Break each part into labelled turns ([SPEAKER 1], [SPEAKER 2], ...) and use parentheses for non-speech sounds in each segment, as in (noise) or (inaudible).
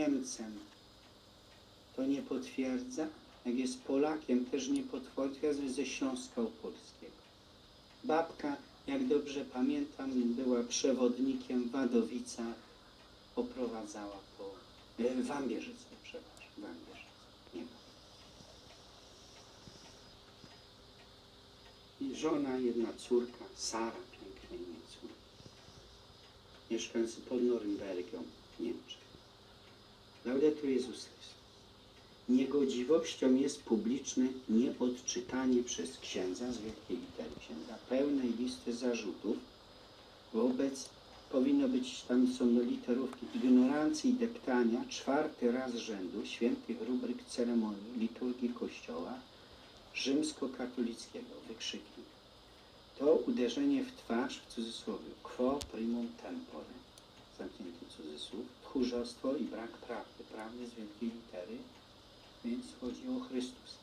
[SPEAKER 1] Niemcem, to nie potwierdza. Jak jest Polakiem, też nie potwierdza ze Śląska Opolskiego. Babka, jak dobrze pamiętam, była przewodnikiem w Wadowicach, oprowadzała po... e, W Ambierzyce, przepraszam, w Ambierzyce. Nie. I żona, jedna córka, Sara, piękne imię córka. Mieszkający pod Norymbergą, Niemczech. Laudetur Jezus Chrystus. Niegodziwością jest publiczne nieodczytanie przez księdza z wielkiej litery księdza pełnej listy zarzutów wobec powinno być, tam są no literówki, ignorancji i deptania czwarty raz rzędu świętych rubryk ceremonii liturgii Kościoła rzymskokatolickiego, wykrzyknik. To uderzenie w twarz, w cudzysłowie, quo primum tempore, zamknięty cudzysłów, tchórzostwo i brak prawdy, prawdy z wielkiej litery, więc chodzi o Chrystusa.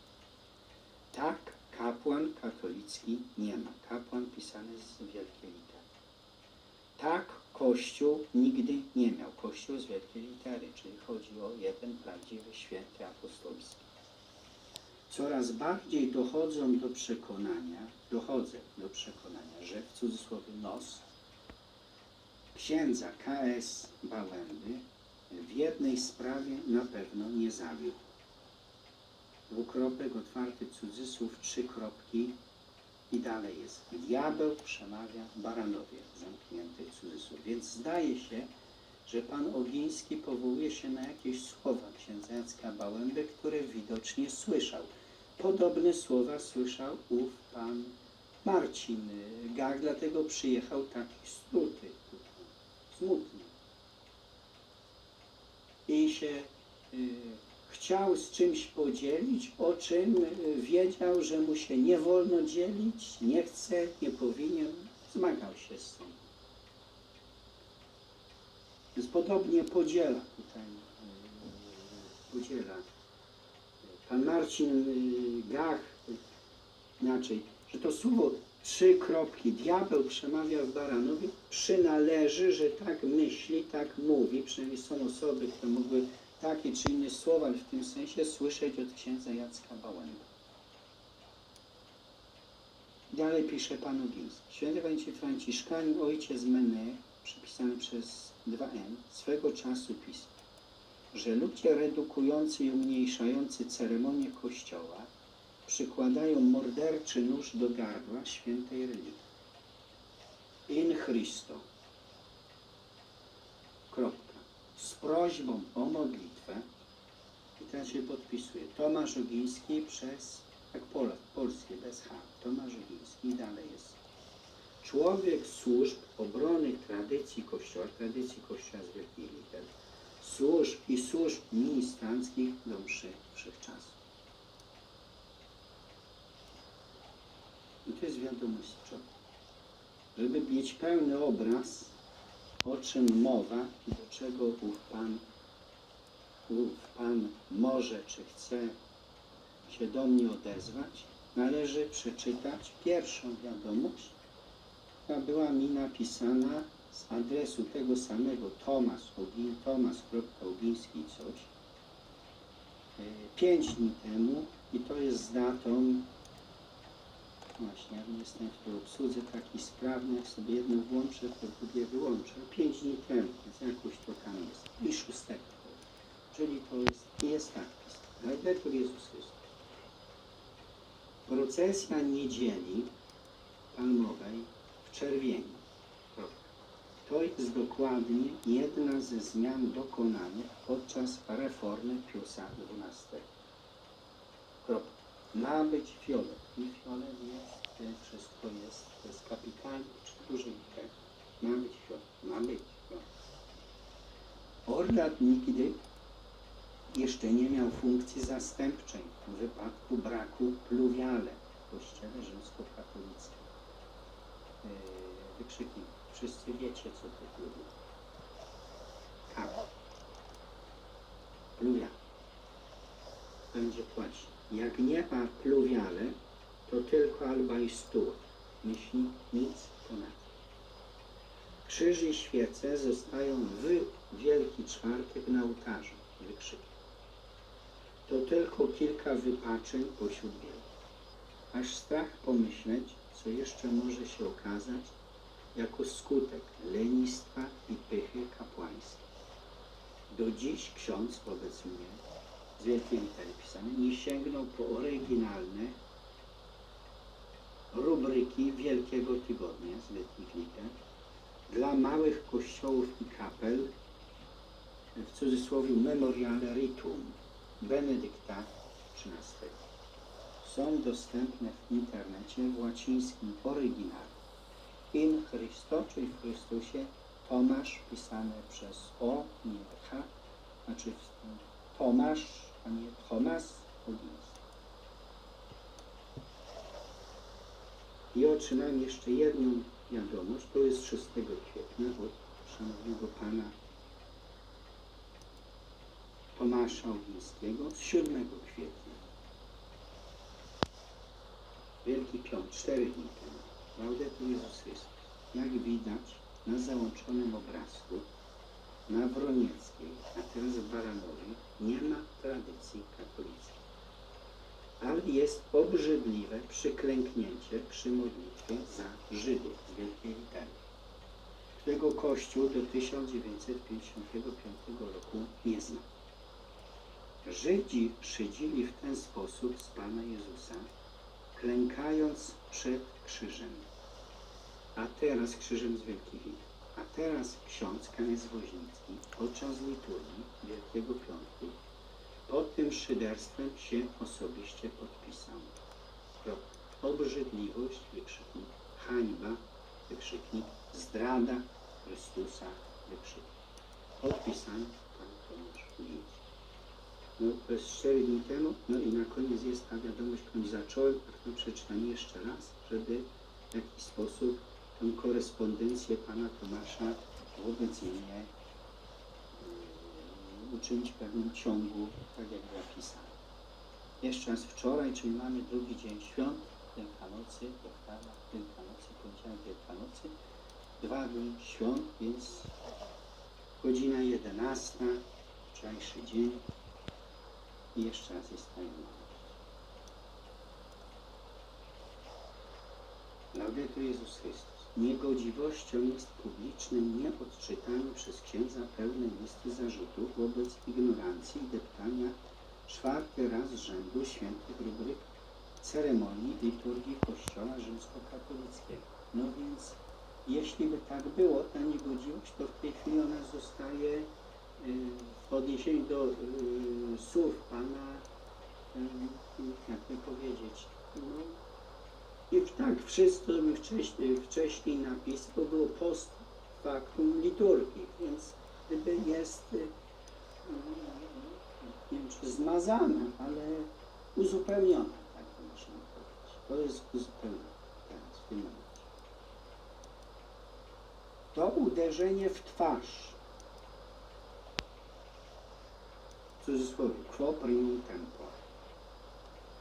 [SPEAKER 1] Tak kapłan katolicki nie ma. Kapłan pisany z wielkiej litery. Tak Kościół nigdy nie miał. Kościół z wielkiej litery, czyli chodzi o jeden prawdziwy święty apostolski. Coraz bardziej dochodzą do przekonania, dochodzę do przekonania, że w cudzysłowie nos księdza KS Bałędy w jednej sprawie na pewno nie zawiódł dwukropek, otwarty cudzysłów, trzy kropki i dalej jest. Diabeł przemawia baranowie, zamknięty cudzysłów. Więc zdaje się, że pan Ogiński powołuje się na jakieś słowa księdza Jacka Bałęby, które widocznie słyszał. Podobne słowa słyszał ów pan Marcin Gach, dlatego przyjechał taki struty, smutny. I się y, chciał z czymś podzielić, o czym y, wiedział, że mu się nie wolno dzielić, nie chce, nie powinien, zmagał się z tym. Więc podobnie podziela tutaj, y, podziela. Pan Marcin y, Gach, inaczej, że to słowo trzy kropki, diabeł przemawia w Baranowie, przynależy, że tak myśli, tak mówi, przynajmniej są osoby, które mogły takie czy inne słowa w tym sensie słyszeć od księdza Jacka Bałędy. Dalej pisze Pan Ogiński. Święty Pamięci Franciszkanin, ojciec Mene, przypisany przez 2N, swego czasu pisał, że ludzie redukujący i umniejszający ceremonię Kościoła przykładają morderczy nóż do gardła świętej religii. In Christo. Kropka. Z prośbą o modlitwę i teraz się podpisuje. Tomasz Ogiński przez, jak Polak, polskie, bez H. Tomasz Ogiński i dalej jest. Człowiek służb obrony tradycji Kościoła, tradycji Kościoła z wielkiej litery, służb i służb ministranckich do mszy wszechczasów. I to jest wiadomość z przodu. Żeby mieć pełny obraz, o czym mowa i do czego ów Pan, Pan może czy chce się do mnie odezwać, należy przeczytać pierwszą wiadomość, która była mi napisana z adresu tego samego Tomasz, Ogin, Tomasz.ogiński coś, e, pięć dni temu i to jest z datą Właśnie, ja nie jestem w tej obsłudze taki sprawny, jak sobie jedno włączę, to drugie wyłączę. Pięć dni temu, więc jakoś to tam jest. I szóstego. Czyli to jest, jest tak pisane. Laudetur Jezus Chrystus. Procesja niedzieli palmowej w czerwieni. To jest dokładnie jedna ze zmian dokonanych podczas reformy Piusa XII. Kropka. Ma być fiolet. I fiolet jest, wszystko jest, to jest kapitalnie, czy duży liter. Ma być fiolet. Ma być fiolet. Orlat nigdy jeszcze nie miał funkcji zastępczej w wypadku braku pluwiale w kościele rzymskokatolickim. Yy, wykrzyknik. Wszyscy wiecie, co to pluwiale. Kap. Pluwiale. Będzie płacić. Jak nie ma pluwiale, to tylko alba i stół, jeśli nic ponad. Krzyż i świece zostają w Wielki Czwartek na ołtarzu. wykrzyki. To tylko kilka wypaczeń pośród wielu. Aż strach pomyśleć, co jeszcze może się okazać jako skutek lenistwa i pychy kapłańskiej. Do dziś ksiądz wobec mnie z wielkiej litery pisane nie sięgnął po oryginalne rubryki Wielkiego Tygodnia z wielkich liter dla małych kościołów i kapel w cudzysłowie memoriale ritum Benedykta XIII. Są dostępne w internecie w łacińskim oryginale. In Christo, czyli w Chrystusie, Tomasz pisane przez O, nie H, znaczy Tomasz, a nie Tomas Ogiński. I otrzymałem jeszcze jedną wiadomość, to jest 6 kwietnia od szanownego pana Tomasza Ogińskiego z 7 kwietnia. Wielki Piąt, cztery dni temu. Laudetur Jezus Chrystus. Jak widać na załączonym obrazku na Wronieckiej, a teraz w Baranowie nie ma tradycji katolickiej. Ale jest obrzydliwe przyklęknięcie przy modlitwie za Żydów z wielkiej litery, którego Kościół do 1955 roku nie znał. Żydzi szydzili w ten sposób z Pana Jezusa, klękając przed krzyżem. A teraz krzyżem z wielkich liter. A teraz ksiądz Kaniec Woźnicki podczas liturgii Wielkiego Piątku pod tym szyderstwem się osobiście podpisał. Obrzydliwość, wykrzyknik, hańba, wykrzyknik, zdrada Chrystusa, wykrzyknik. Podpisany pan Tomasz Gliński. No, to jest 4 dni temu, no i na koniec jest ta wiadomość, którą zacząłem, a którą przeczytam jeszcze raz, żeby w jakiś sposób korespondencję pana Tomasza wobec mnie yy, uczynić pewnym ciągu, tak jak zapisałem. Jeszcze raz wczoraj, czyli mamy drugi dzień świąt, Wielkanocy, Wielkana, Wielkanocy, poniedziałek Wielkanocy, dwa dni świąt, więc godzina 11, wczorajszy dzień i jeszcze raz jest tajemnica. Laudetur Jezus Chrystus. Niegodziwością jest publicznym nieodczytanie przez księdza pełnej listy zarzutów wobec ignorancji i deptania czwarty raz rzędu świętych rubryk ceremonii liturgii Kościoła rzymskokatolickiego. No więc, jeśli by tak było, ta niegodziwość, to w tej chwili ona zostaje y, w odniesieniu do y, słów Pana, y, jak by powiedzieć, no, i tak wszystko by wcześniej, wcześniej napis, to było post factum liturgii, więc gdyby jest, y, nie wiem czy zmazane, ale uzupełnione, tak to można powiedzieć. To jest uzupełnione teraz, w tym momencie. To uderzenie w twarz, w cudzysłowie, quo primum tempore,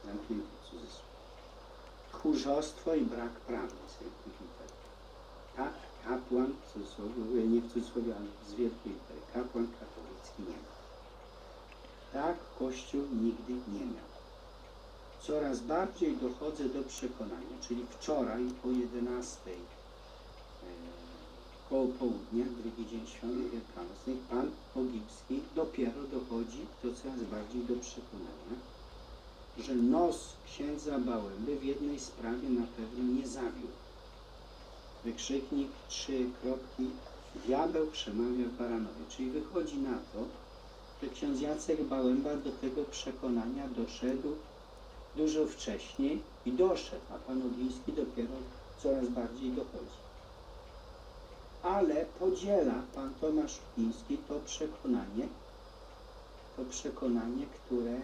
[SPEAKER 1] zamknięty cudzysłów tchórzostwo i brak litery. Tak, kapłan, w cudzysłowie, nie w cudzysłowie, ale z wielkiej litery, kapłan katolicki nie ma. Tak Kościół nigdy nie miał. Coraz bardziej dochodzę do przekonania, czyli wczoraj o 11 e, koło południa, drugi dzień świąt wielkanocnych, pan Ogilski dopiero dochodzi do coraz bardziej do przekonania, że nos księdza Bałęby w jednej sprawie na pewno nie zawiódł. Wykrzyknik, trzy kropki, diabeł przemawia w Baranowie. Czyli wychodzi na to, że ksiądz Jacek Bałęba do tego przekonania doszedł dużo wcześniej i doszedł, a pan Ogiński dopiero coraz bardziej dochodzi. Ale podziela pan Tomasz Ogiński to przekonanie, to przekonanie, które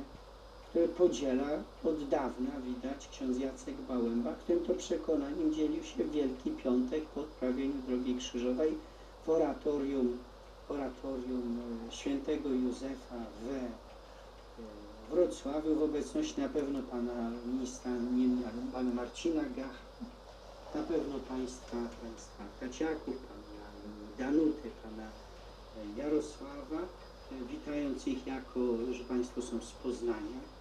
[SPEAKER 1] podziela od dawna, widać, ksiądz Jacek Bałęba, którym to przekonaniem dzielił się Wielki Piątek po odprawieniu Drogi Krzyżowej w oratorium, oratorium e, świętego Józefa w e, Wrocławiu w obecności na pewno pana ministra, nie, pana Marcina Gacha, na pewno państwa, państwa Kaciaków, pana Danuty, pana Jarosława witając ich jako, że Państwo są z Poznania.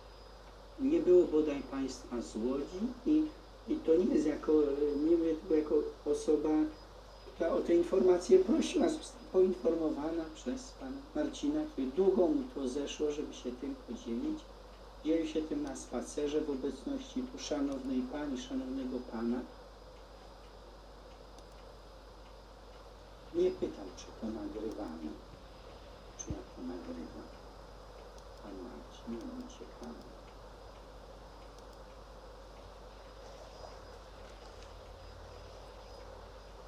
[SPEAKER 1] Nie było bodaj Państwa z Łodzi i, i to nie jest jako, nie mówię jako osoba, która o te informacje prosiła, poinformowana przez Pana Marcina, który długo mu to zeszło, żeby się tym podzielić. Dzielił się tym na spacerze w obecności tu szanownej Pani, szanownego Pana. Nie pytam, czy to nagrywamy, czy ja to nagrywam. Pan Marcin, nie ciekawe.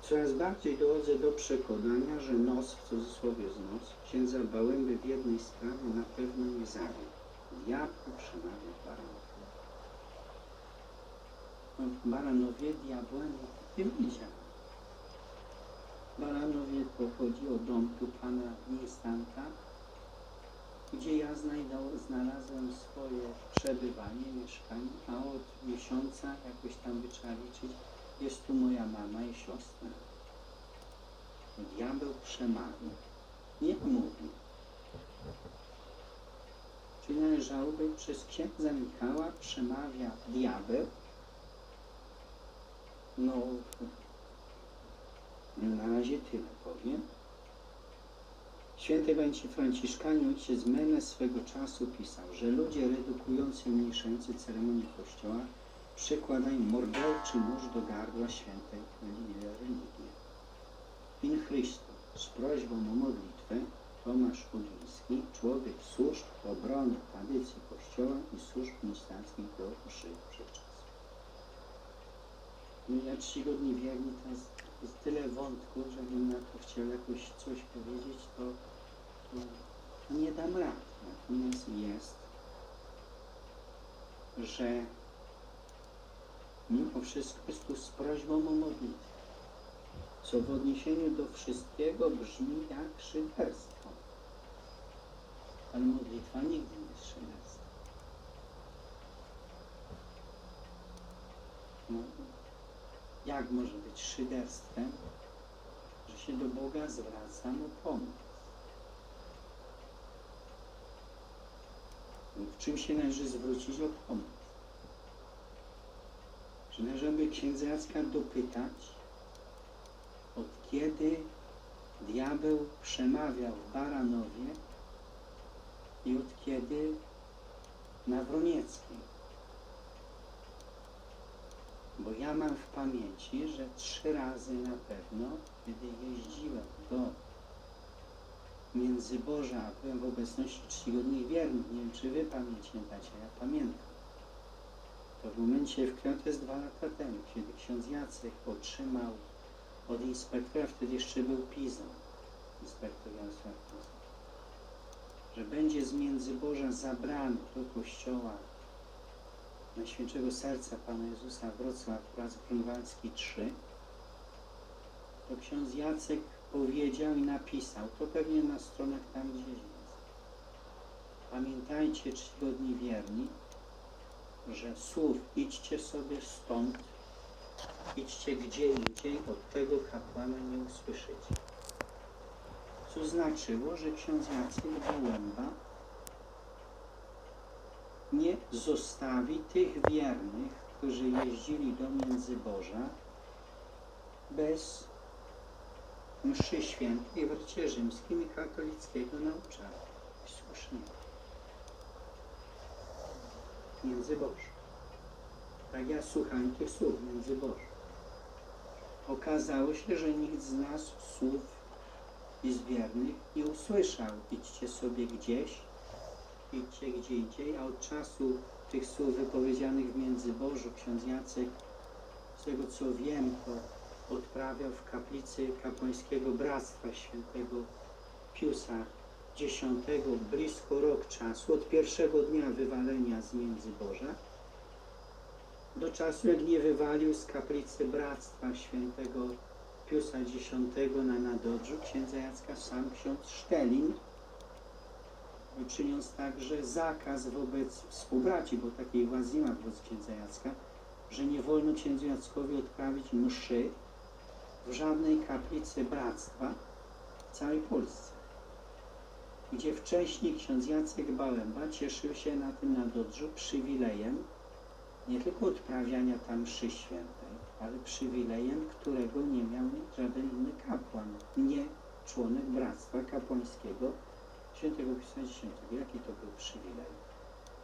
[SPEAKER 1] Coraz bardziej dochodzę do przekonania, że nos, w cudzysłowie z nos, księdza Bałęby w jednej sprawie na pewno nie zawiódł. Diabł przemawia w Baranowie. No, diabła nie widział. W Baranowie pochodzi o dom tu pana Instant'a, gdzie ja znalazłem swoje przebywanie, mieszkanie, a od miesiąca jakoś tam by trzeba liczyć, jest tu moja mama i siostra. Diabeł przemawiał, nie mówił. Czy należałoby przez księdza Michała przemawia diabeł? No, na razie tyle powiem. Święty Węci Franciszkanie ojciec Menes swego czasu pisał, że ludzie redukujący, umniejszający ceremonię Kościoła przykładają morderczy nóż do gardła świętej religii. In Chrysto z prośbą o modlitwę Tomasz Ugiński, człowiek służb obrony tradycji Kościoła i służb ministranckich do mszy wszechczasów. No ja czcigodni wierni, to jest, tyle wątków, żebym na to chciał jakoś coś powiedzieć, to, to nie dam rad. Natomiast jest, że mimo wszystko z prośbą o modlitwę, co w odniesieniu do wszystkiego brzmi jak szyderstwo. Ale modlitwa nigdy nie jest szyderstwem. No, jak może być szyderstwem, że się do Boga zwracam o pomoc? W czym się należy zwrócić o pomoc? Czy należałoby księdza Jacka dopytać, od kiedy diabeł przemawiał w Baranowie i od kiedy na Wronieckiej? Bo ja mam w pamięci, że trzy razy na pewno, kiedy jeździłem do Międzyborza, a byłem w obecności czcigodnych wiernych, nie wiem czy wy pamiętacie, ja pamiętam. To w momencie, w którym to jest dwa lata temu, kiedy ksiądz Jacek otrzymał od inspektora, wtedy jeszcze był Pizą, inspektor Pizą, że będzie z Międzyborza zabrany do kościoła Najświętszego Serca Pana Jezusa Wrocław, Prac Grunwaldzki 3, to ksiądz Jacek powiedział i napisał, to pewnie na stronach tam gdzieś jest. Pamiętajcie, czcigodni wierni, że słów idźcie sobie stąd, idźcie gdzie indziej, od tego kapłana nie usłyszycie. Co znaczyło, że ksiądz Jacek Gołęba nie zostawi tych wiernych, którzy jeździli do Międzyborza bez mszy świętej w rycie rzymskim i katolickiego nauczania. Słusznie. Międzyborze. Tak ja słuchałem tych słów Międzyborza. Okazało się, że nikt z nas słów i z wiernych nie usłyszał. Idźcie sobie gdzieś, idźcie gdzie indziej, a od czasu tych słów wypowiedzianych w Międzyborzu ksiądz Jacek, z tego co wiem, to odprawiał w kaplicy kapłańskiego Bractwa Świętego Piusa X blisko rok czasu, od pierwszego dnia wywalenia z Międzyborza do czasu, jak nie wywalił z kaplicy Bractwa Świętego Piusa X na Nadodrzu księdza Jacka sam ksiądz Sztelin, czyniąc także zakaz wobec współbraci, bo takiej władzy ma wobec księdza Jacka, że nie wolno księdzu Jackowi odprawić mszy w żadnej kaplicy bractwa w całej Polsce. Gdzie wcześniej ksiądz Jacek Bałęba cieszył się na tym nadodrzu przywilejem nie tylko odprawiania tam mszy świętej, ale przywilejem, którego nie miał żaden inny kapłan, nie członek Bractwa Kapłańskiego Świętego Pisma Dziesiątego. Jaki to był przywilej?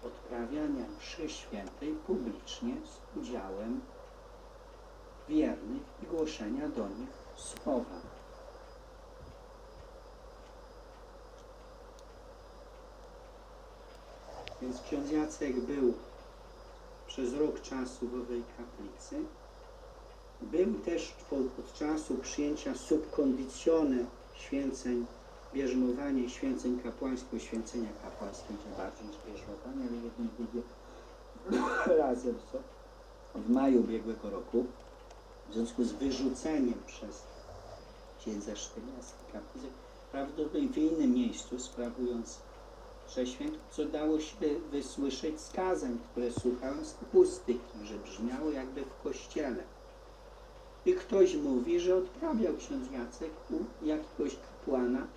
[SPEAKER 1] Odprawiania mszy świętej publicznie z udziałem wiernych i głoszenia do nich słowa. Więc ksiądz Jacek był przez rok czasu w owej kaplicy. Był też od, czasu przyjęcia subkondicjone święceń, bierzmowanie święceń kapłańskiego, święcenia kapłańskiego, gdzie bardziej niż bierzmowanie, ale jedno i drugie (coughs) razem co? w maju ubiegłego roku, w związku z wyrzuceniem przez księdza Sztyliaska kaplicy, prawdopodobnie w innym miejscu, sprawując prześwięt, co dało się wysłyszeć z które słuchałem z akustyki, że brzmiało jakby w kościele. I ktoś mówi, że odprawiał ksiądz Jacek u jakiegoś kapłana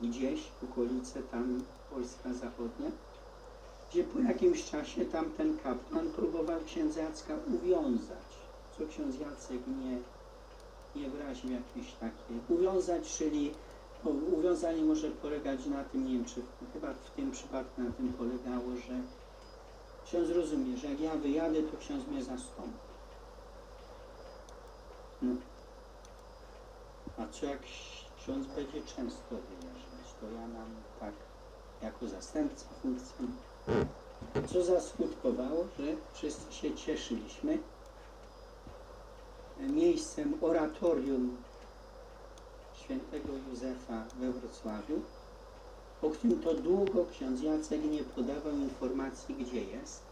[SPEAKER 1] gdzieś w okolice tam Polska Zachodnia, gdzie po jakimś czasie tamten kapłan próbował księdza Jacka uwiązać, co ksiądz Jacek nie, nie wyraził jakieś takie uwiązać, czyli Uwiązanie może polegać na tym, nie wiem, czy chyba w tym przypadku na tym polegało, że ksiądz rozumie, że jak ja wyjadę, to ksiądz mnie zastąpi. No. A co jak ksiądz będzie często wyjeżdżać, to ja mam tak jako zastępca funkcjonować. Co zaskutkowało, że wszyscy się cieszyliśmy miejscem oratorium świętego Józefa we Wrocławiu, o którym to długo ksiądz Jacek nie podawał informacji, gdzie jest.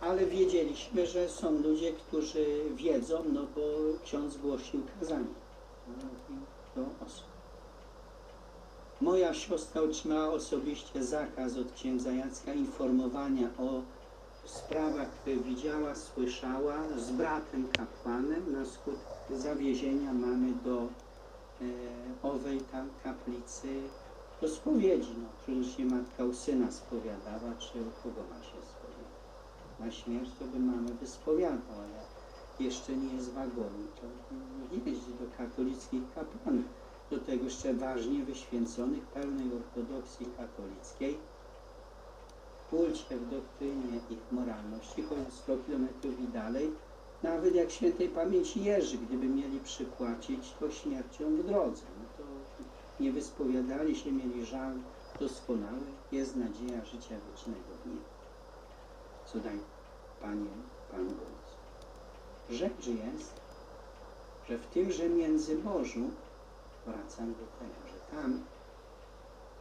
[SPEAKER 1] Ale wiedzieliśmy, że są ludzie, którzy wiedzą, no bo ksiądz głosił kazanie do osób. Moja siostra otrzymała osobiście zakaz od księdza Jacka informowania o sprawach, które widziała, słyszała z bratem kapłanem na skutek zawiezienia mamy do e, owej tam kaplicy do spowiedzi. No, przecież nie matka u syna spowiadała, czy u kogo ma się spowiadać. Na śmierć to by mamy by spowiadał, ale jeszcze nie jest wagonu, to jeździ do katolickich kapłanów. Do tego jeszcze ważnie wyświęconych pełnej ortodoksji katolickiej, kulcie w doktrynie ich moralności, choć 100 kilometrów i dalej, nawet jak świętej pamięci Jerzy, gdyby mieli przypłacić to śmiercią w drodze, no to nie wyspowiadali się, mieli żal doskonały, jest nadzieja życia wiecznego w niebie. Co daj Panie, Panu Ojcu. Rzecz jest, że w tymże Międzybożu, wracam do tego, że tam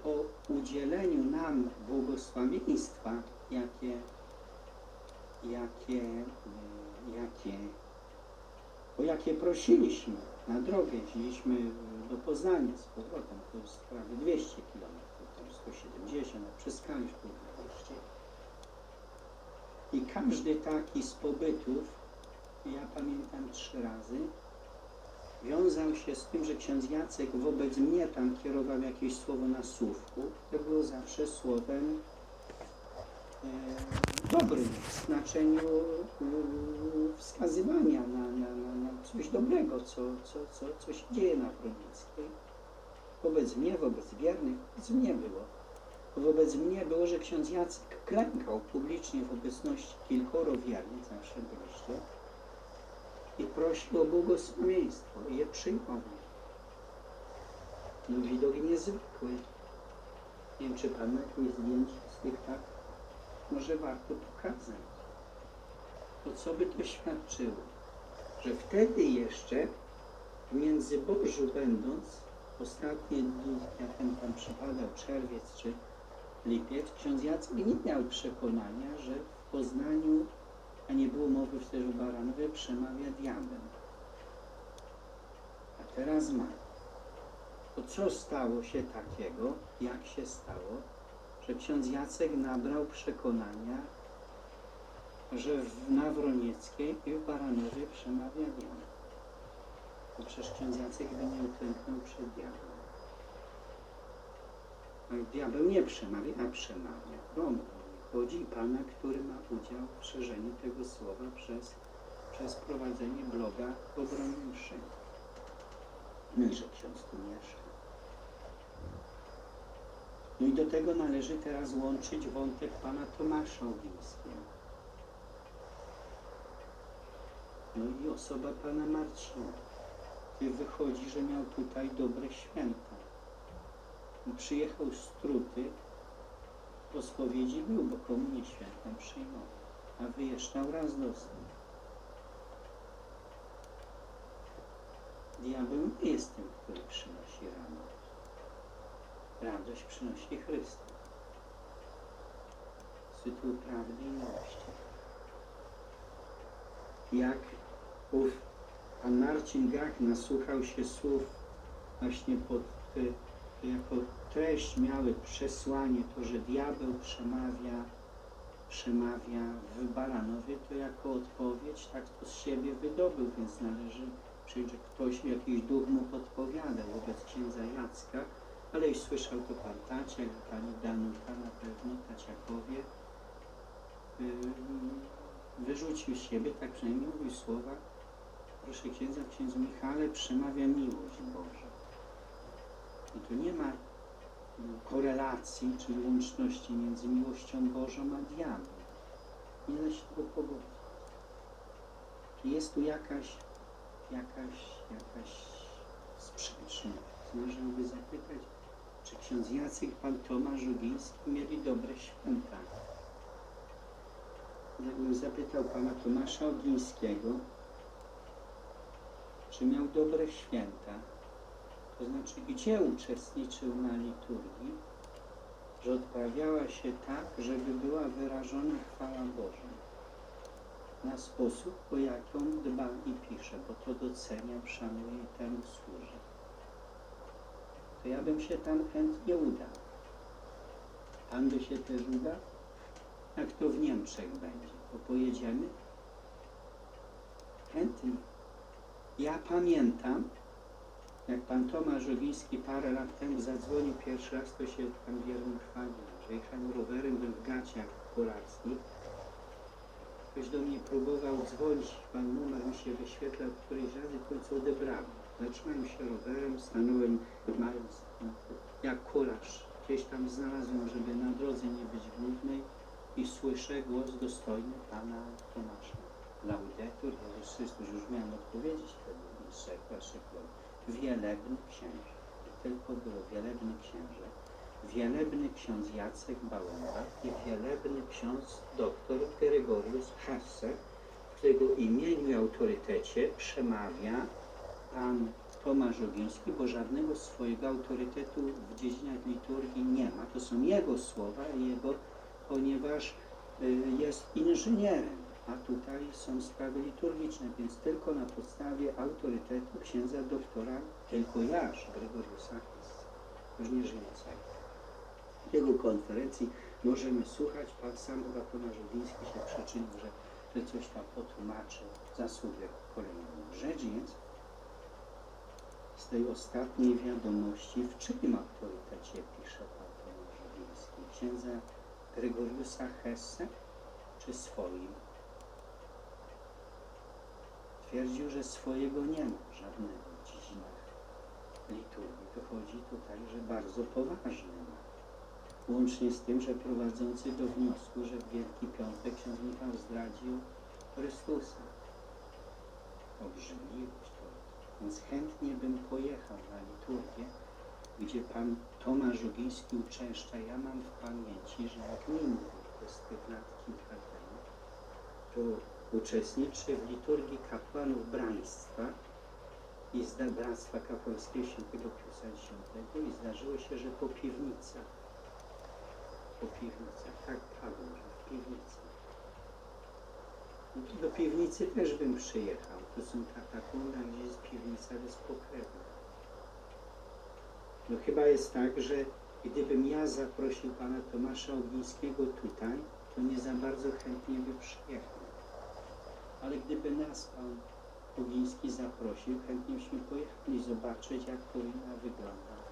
[SPEAKER 1] po udzieleniu nam błogosławieństwa, jakie, jakie jakie, o jakie prosiliśmy na drogę. Jeździliśmy do Poznania z powrotem, to jest prawie 200 km, to 170, a przez Kalisz było 200. I każdy taki z pobytów, ja pamiętam trzy razy, wiązał się z tym, że ksiądz Jacek wobec mnie tam kierował jakieś słowo na słówku, to było zawsze słowem dobrym w znaczeniu e, wskazywania na, na, na, na coś dobrego, co, co, co, co się dzieje na Bronieckiej. Wobec mnie, wobec wiernych, wobec mnie było. Wobec mnie było, że ksiądz Jacek klękał publicznie w obecności kilkoro wiernych, zawsze byliście, i prosił o błogosławieństwo i je przyjmował. No widok niezwykły. Nie wiem, czy Pan ma zdjęcie z tych tak może warto pokazać. To co by to świadczyło? Że wtedy jeszcze w Międzybożu będąc, ostatnie dni, jak ten tam przypadał, czerwiec czy lipiec, ksiądz Jacek nie miał przekonania, że w Poznaniu, a nie było mowy wtedy w Baranowie, przemawia diabeł. A teraz ma. To co stało się takiego, jak się stało, że ksiądz Jacek nabrał przekonania, że w Nawronieckiej i w Baranowie przemawia diabeł. Bo przecież ksiądz Jacek by nie uklęknął przed diabłem. Diabeł nie przemawia, a przemawia. Mnie chodzi Pana, który ma udział w szerzeniu tego słowa przez, przez prowadzenie bloga mszy. No i że ksiądz tu mieszka. No i do tego należy teraz łączyć wątek Pana Tomasza Ogińskiego. No i osoba Pana Marcina. I wychodzi, że miał tutaj dobre święta. Przyjechał z Truty, po spowiedzi był, bo komunię świętą przyjmował, a wyjeżdżał raz dostał. Diabeł nie jest tym, który przynosi radość. Radość przynosi Chrystus. Z tytułu prawdy i miłości. Jak ów pan Marcin Gach nasłuchał się słów właśnie pod, jako treść miały przesłanie to, że diabeł przemawia, przemawia w Baranowie, to jako odpowiedź tak to z siebie wydobył, więc należy przyjąć, że ktoś, jakiś duch mu podpowiada wobec księdza Jacka, ale już słyszał to pan Taciak, pani Danuta na pewno, Taciakowie. Yy, Wyrzucił z siebie, tak przynajmniej mówił słowa, proszę księdza, księdzu Michale, przemawia miłość Boża. I tu nie ma mm, korelacji czy łączności między miłością Bożą a diabłem. Nie da się tego pogodzić. Jest tu jakaś, jakaś, jakaś sprzeczność. Należałoby zapytać, czy ksiądz Jacek, pan Tomasz Żugiński mieli dobre święta. Jakbym zapytał pana Tomasza Ogińskiego, czy miał dobre święta, to znaczy gdzie uczestniczył na liturgii, że odprawiała się tak, żeby była wyrażona chwała Boża. Na sposób, o jaki on dba i pisze, bo to docenia, szanuje i temu służy. To ja bym się tam chętnie udał. Pan by się też udał? Jak to w Niemczech będzie? To pojedziemy? Chętnie. Ja pamiętam, jak pan Tomasz Żogiński parę lat temu zadzwonił pierwszy raz, to się tam wierny chwalił, że jechałem rowerem, byłem w gaciach kolarskich. Ktoś do mnie próbował dzwonić, pan numer mi się wyświetlał któryś razy, w końcu odebrałem. Zatrzymałem się rowerem, stanąłem, mając jak kolarz. Gdzieś tam znalazłem, żeby na drodze nie być głównej i słyszę głos dostojny pana Tomasza. Laudetur Jezus Chrystus, już miałem odpowiedzieć wtedy, szekła, szekła. Wielebny księże. Tylko było wielebny księże. Wielebny ksiądz Jacek Bałąba i wielebny ksiądz doktor Gregorius Hesse, w którego imieniu i autorytecie przemawia pan Tomasz Ogiński, bo żadnego swojego autorytetu w dziedzinach liturgii nie ma. To są jego słowa jego, ponieważ y, jest inżynierem, a tutaj są sprawy liturgiczne, więc tylko na podstawie autorytetu księdza doktora, tylko jaż Gregoriusa już nie żyjącego. Jego konferencji możemy słuchać. Pan sam chyba Tomasz Ogiński się przyczynił, że, że coś tam potłumaczył, zasługę kolejną. Rzecz z tej ostatniej wiadomości, w czyim autorytecie pisze Tomasz Ogiński? Księdza Gregoriusa Hesse czy swoim? Twierdził, że swojego nie ma żadnego w dziedzinach liturgii. Wychodzi tutaj, że bardzo poważny. Łącznie z tym, że prowadzący do wniosku, że w Wielki Piątek ksiądz Michał zdradził Chrystusa. Obrzydliwość. Więc chętnie bym pojechał na liturgię, gdzie pan Tomasz Ogiński uczęszcza. Ja mam w pamięci, że jak mówił, to z tych lat kilka to uczestniczy w liturgii kapłanów braństwa i zda Bractwa Kapłańskiego Świętego Piusa X i zdarzyło się, że po piwnicach, po piwnicach, tak padło, że w piwnicy. Do piwnicy też bym przyjechał. To są katakumby, gdzie jest piwnica bezpokrewna. No chyba jest tak, że gdybym ja zaprosił pana Tomasza Ogińskiego tutaj, to nie za bardzo chętnie by przyjechał. Ale gdyby nas pan Ogiński zaprosił, chętnie byśmy pojechali zobaczyć, jak powinna wyglądać,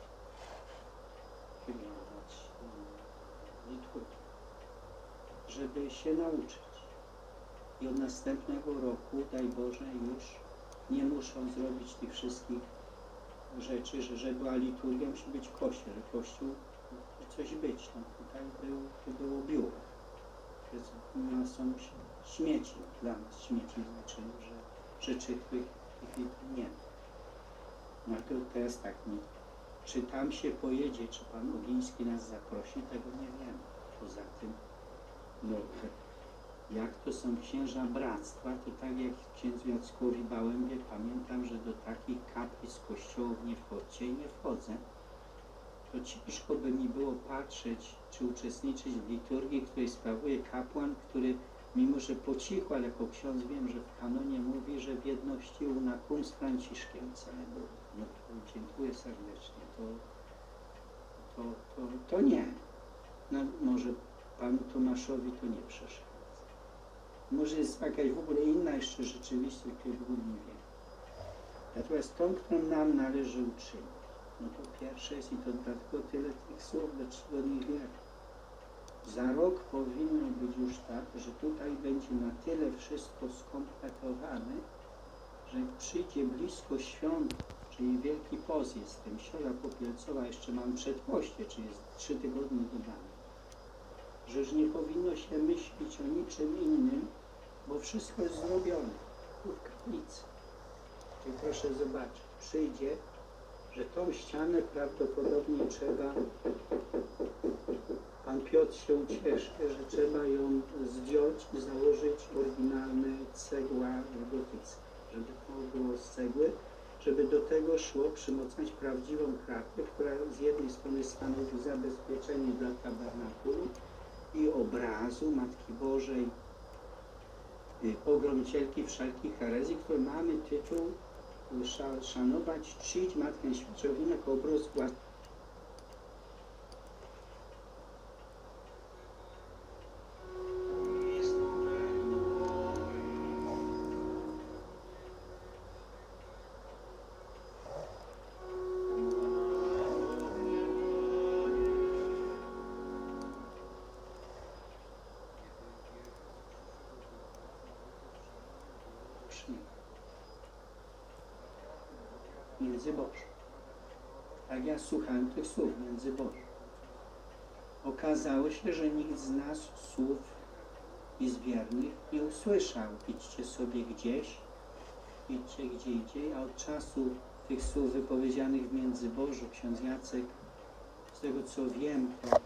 [SPEAKER 1] wyglądać mm, liturgii, żeby się nauczyć. I od następnego roku, daj Boże, już nie muszą zrobić tych wszystkich rzeczy, że, że była liturgia, musi być kościół, że kościół coś być. No, tutaj był, było biuro. Więc no, są śmieci dla nas, śmieci w znaczeniu, że rzeczy, których nie ma. No to teraz tak, nie, czy tam się pojedzie, czy pan Ogiński nas zaprosi, tego nie wiem. Poza tym, no, jak to są księża bractwa, to tak jak księdzu Jackowi Bałębie, pamiętam, że do takich kaplic kościołów nie wchodźcie i nie wchodzę. To ciężko by mi było patrzeć, czy uczestniczyć w liturgii, której sprawuje kapłan, który mimo, że po cichu, ale jako ksiądz wiem, że w kanonie mówi, że w jedności unakum z Franciszkiem celebruje. No to dziękuję serdecznie. To, to, to, to nie. No, może panu Tomaszowi to nie przeszkadza. Może jest jakaś w ogóle inna jeszcze rzeczywistość, której w ogóle nie wiem. Natomiast tą, którą nam należy uczynić, no to pierwsze jest i to dlatego tyle tych słów do czcigodnych wiernych. Za rok powinno być już tak, że tutaj będzie na tyle wszystko skompletowane, że jak przyjdzie blisko świąt, czyli Wielki Poz jest tym, Środa Popielcowa, jeszcze mam przedpoście, czyli jest trzy tygodnie dodane, już nie powinno się myśleć o niczym innym, bo wszystko jest zrobione tu w kaplicy. I proszę zobaczyć, przyjdzie, że tą ścianę prawdopodobnie trzeba Pan Piotr się ucieszy, że trzeba ją zdjąć i założyć oryginalne cegła gotycka, żeby to było z cegły, żeby do tego szło przymocać prawdziwą kratkę, która z jednej strony stanowi zabezpieczenie dla tabernakulu i obrazu Matki Bożej, y, pogromcielki wszelkich herezji, które mamy tytuł y, sza- szanować, czcić Matkę Świętową jako obraz słuchałem tych słów między Bożym. Okazało się, że nikt z nas słów i z wiernych nie usłyszał. Idźcie sobie gdzieś, idźcie gdzie indziej, a od czasu tych słów wypowiedzianych w Międzybożu ksiądz Jacek, z tego co wiem, to